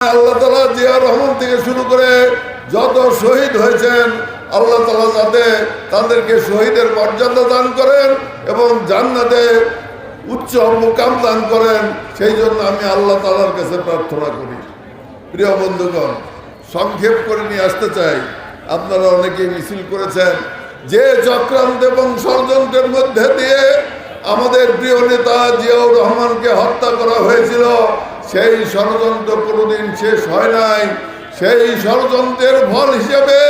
আল্লাহ তালা জিয়া রহমান থেকে শুরু করে যত শহীদ হয়েছেন, আল্লাহ তালা যাতে তাদেরকে শহীদের মর্যাদা দান করেন এবং জান্নাতে উচ্চ মুকাম দান করেন, সেই জন্য আমি আল্লাহ তালার কাছে প্রার্থনা করি। প্রিয় বন্ধুগণ, সংক্ষেপ করে নিয়ে আসতে চাই। আপনারা অনেকে মিছিল করেছেন। যে চক্রান্ত এবং ষড়যন্ত্রের মধ্যে দিয়ে আমাদের প্রিয় নেতা জিয়াউর রহমানকে হত্যা করা হয়েছিল সেই ষড়যন্ত্র কোনোদিন শেষ হয় নাই। সেই ষড়যন্ত্রের ফল হিসেবে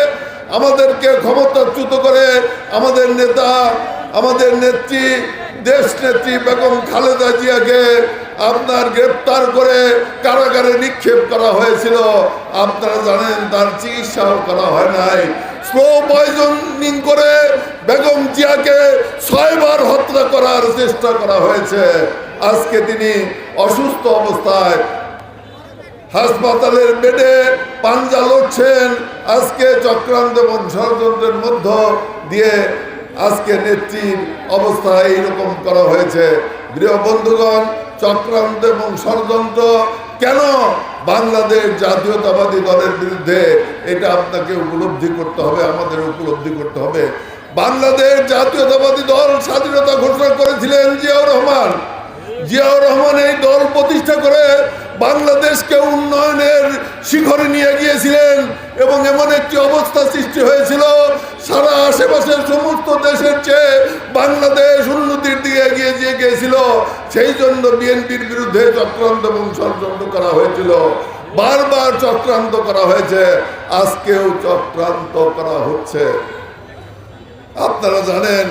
আমাদেরকে ক্ষমতাচ্যুত করে আমাদের নেতা, আমাদের নেত্রী, দেশ নেত্রী বেগম খালেদা জিয়াকে আপনার গ্রেপ্তার করে কারাগারে নিক্ষেপ করা হয়েছিল। আপনারা জানেন তার চিকিৎসাও করা হয় নাই। স্লো পয়জনিং করে বেগম জিয়াকে ছয়বার হত্যা করার চেষ্টা করা হয়েছে। আজকে তিনি অসুস্থ অবস্থায় হাসপাতালের বেডে পাঞ্জা লড়ছেন। আজকে চক্রান্ত এবং ষড়যন্ত্রের মধ্য দিয়ে আজকে নেত্রীর অবস্থা এইরকম করা হয়েছে। প্রিয় বন্ধুগণ, চক্রান্ত এবং ষড়যন্ত্র কেন বাংলাদেশ জাতীয়তাবাদী দলের বিরুদ্ধে এটা আপনাকে উপলব্ধি করতে হবে, আমাদের উপলব্ধি করতে হবে। বাংলাদেশ জাতীয়তাবাদী দল স্বাধীনতা ঘোষণা করেছিলেন জিয়াউর রহমান। জিয়াউর রহমান এই দল প্রতিষ্ঠা করে বাংলাদেশকে উন্নয়নের শিখরে নিয়ে গিয়েছিলেন এবং এমন একটি অবস্থা সৃষ্টি হয়েছিল, সারা আশেপাশের সমস্ত দেশের চেয়ে বাংলাদেশ উন্নতির দিকে এগিয়ে দিয়ে গিয়েছিল। সেই জন্য বিএনপির বিরুদ্ধে চক্রান্ত এবং ষড়যন্ত্র করা হয়েছিল। বারবার চক্রান্ত করা হয়েছে, আজকেও চক্রান্ত করা হচ্ছে। আপনারা জানেন,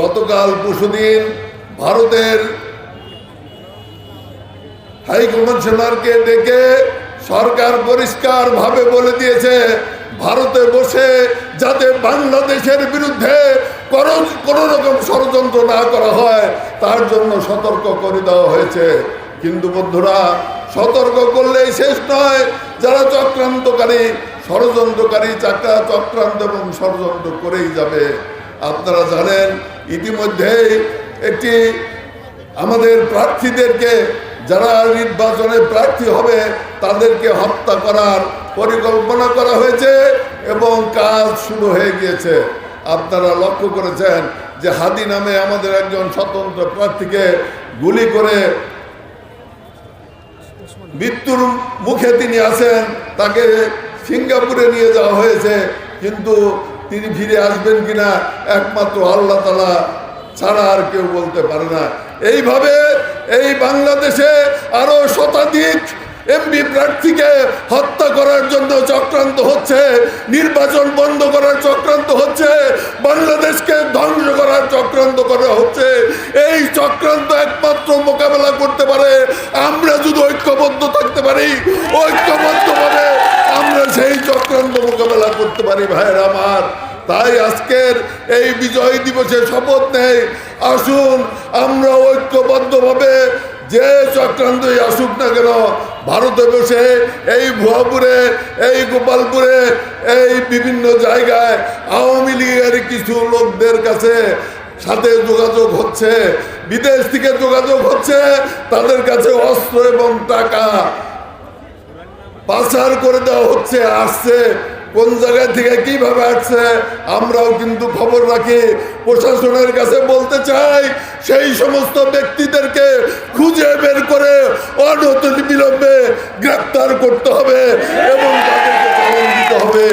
গতকাল পরশুদিন ভারতের হাই কমিশনারকে ডেকে সরকার পরিষ্কার ভাবে বলে দিয়েছে, ভারতে বসে যাতে বাংলাদেশের বিরুদ্ধে কোনো রকম ষড়যন্ত্র না করা হয়, তার জন্য সতর্ক করে দেওয়া হয়েছে। কিন্তু বন্ধুরা, সতর্ক করলেই শেষ নয়, যারা চক্রান্তকারী, ষড়যন্ত্রকারী চাকরা চক্রান্ত এবং ষড়যন্ত্র করেই যাবে। আপনারা জানেন, ইতিমধ্যেই একটি আমাদের প্রার্থীদেরকে যারা নির্বাচনে প্রার্থী হবে, তাদেরকে হত্যা করার পরিকল্পনা করা হয়েছে এবং কাজ শুরু হয়ে গিয়েছে। আপনারা লক্ষ্য করেছেন যে হাদি নামে আমাদের একজন স্বতন্ত্র প্রার্থীকে গুলি করে মৃত্যুর মুখে তিনি আছেন, তাকে সিঙ্গাপুরে নিয়ে যাওয়া হয়েছে, কিন্তু তিনি ফিরে আসবেন কিনা একমাত্র আল্লাহ তালা ছাড়া আর কেউ বলতে পারে না। এইভাবে এই বাংলাদেশে আরও শতাধিক এমপি প্রার্থীকে হত্যা করার জন্য চক্রান্ত হচ্ছে, নির্বাচন বন্ধ করার চক্রান্ত হচ্ছে, বাংলাদেশকে ধ্বংস করার চক্রান্ত করা হচ্ছে। এই চক্রান্ত একমাত্র মোকাবেলা করতে পারে, আমরা যদি ঐক্যবদ্ধ থাকতে পারি, ঐক্যবদ্ধভাবে আমরা সেই চক্রান্ত মোকাবেলা করতে পারি ভাইয়ের আমার। তাই আজকের এই বিজয় দিবসে শপথ নেই। আসুন, আমরা ঐক্যবদ্ধভাবে যে চক্রান্তই আসুক না কেন, ভারতে বসে এই ভুয়াপুরে, এই গোপালপুরে, এই বিভিন্ন জায়গায় আওয়ামী লীগের কিছু লোকদের কাছে সাথে যোগাযোগ হচ্ছে, বিদেশ থেকে যোগাযোগ হচ্ছে, তাদের কাছে অস্ত্র এবং টাকা পাচার করে দেওয়া হচ্ছে, আসছে। কোন জায়গা থেকে কীভাবে আসছে, আমরাও কিন্তু খবর রাখি। প্রশাসনের কাছে বলতে চাই, সেই সমস্ত ব্যক্তিদেরকে খুঁজে বের করে অনত বিলম্বে গ্রেপ্তার করতে হবে এবং তাদেরকে হবে।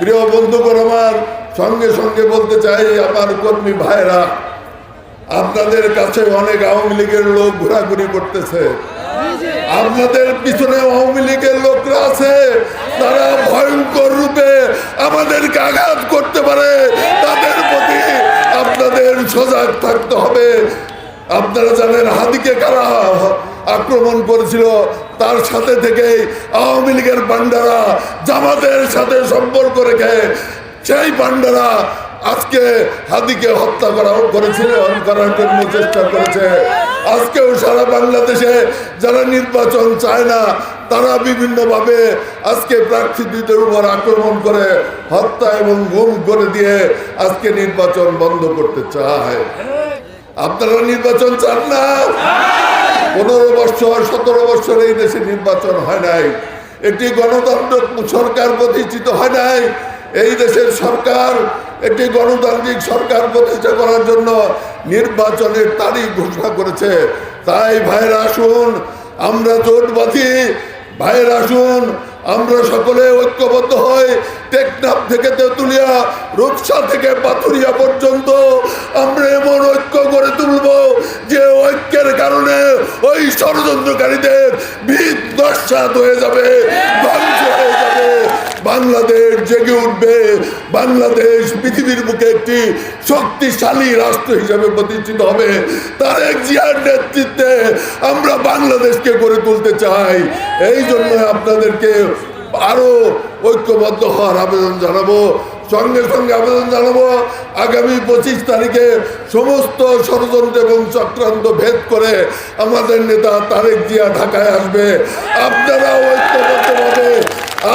প্রিয় বন্ধুগণ আমার, সঙ্গে সঙ্গে বলতে চাই, আমার কর্মী ভাইরা আপনাদের কাছে অনেক আওয়ামী লীগের লোক ঘোরাঘুরি করতেছে। আপনাদের পিছনে আওয়ামী লীগের লোকরা আছে, তারা ভয়ঙ্কর আমাদেরকে আঘাত করতে পারে, তাদের প্রতি আপনাদের সজাগ থাকতে হবে। আপনারা জানেন হাদিকে কারা আক্রমণ করেছিল, তার সাথে থেকেই আওয়ামী লীগের পান্ডারা জামাতের সাথে সম্পর্ক রেখে সেই পান্ডারা আজকে হাদিকে হত্যা করা করেছিল করার জন্য চেষ্টা করেছে। আজকেও সারা বাংলাদেশে যারা নির্বাচন চায় না, তারা বিভিন্নভাবে আজকে প্রার্থীদের উপর আক্রমণ করে, হত্যা এবং গুম করে দিয়ে আজকে নির্বাচন বন্ধ করতে চায়। আপনারা নির্বাচন চান না? পনেরো বছর, সতেরো বছর এই দেশে নির্বাচন হয় নাই। একটি গণতান্ত্রিক সরকার প্রতিষ্ঠিত হয় নাই। এই দেশের সরকার একটি গণতান্ত্রিক সরকার প্রতিষ্ঠা করার জন্য নির্বাচনের তারিখ ঘোষণা করেছে। তাই ভাইরা আসুন, আমরা জোট বাঁধি। ভাইরা আসুন, আমরা সকলে ঐক্যবদ্ধ হই। টেকনাফ থেকে তেঁতুলিয়া, রূপসা থেকে পাথুরিয়া পর্যন্ত আমরা এমন ঐক্য করে তুলব যে ঐক্যের কারণে ওই ষড়যন্ত্রকারীদের ভিত নস্বাত হয়ে যাবে, ধ্বংস হয়ে যাবে। বাংলাদেশ জেগে উঠবে। বাংলাদেশ পৃথিবীর বুকে একটি শক্তিশালী রাষ্ট্র হিসেবে প্রতিষ্ঠিত হবে। তারেক জিয়ার নেতৃত্বে আমরা বাংলাদেশকে গড়ে তুলতে চাই। এই জন্য আপনাদেরকে আরও ঐক্যবদ্ধ হওয়ার আবেদন জানাব। সঙ্গে সঙ্গে আবেদন জানাব, আগামী পঁচিশ তারিখে সমস্ত ষড়যন্ত্র এবং চক্রান্ত ভেদ করে আমাদের নেতা তারেক জিয়া ঢাকায় আসবে। আপনারা ঐক্যবদ্ধভাবে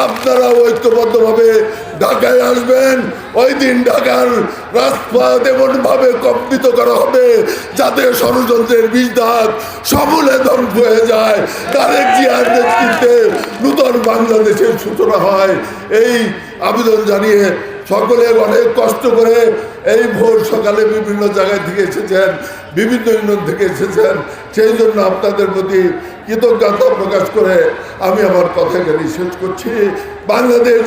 আপনারা ঐক্যবদ্ধভাবে ঢাকায় আসবেন। ওই দিন ঢাকার রাজপথ এমনভাবে কম্পিত করা হবে যাতে ষড়যন্ত্রের বিষ দাগ সমূলে ধ্বংস হয়ে যায়। তারেক জিয়ার নেতৃত্বে নূতন বাংলাদেশের সূচনা হয়। এই আবেদন জানিয়ে সকলে অনেক কষ্ট করে এই ভোর সকালে বিভিন্ন জায়গায় থেকে এসেছেন, বিভিন্ন ইউনিয়ন থেকে এসেছেন। সেই জন্য আপনাদের প্রতি কৃতজ্ঞতা প্রকাশ করে আমি আমার কথাকে নিষেধ করছি। বাংলাদেশ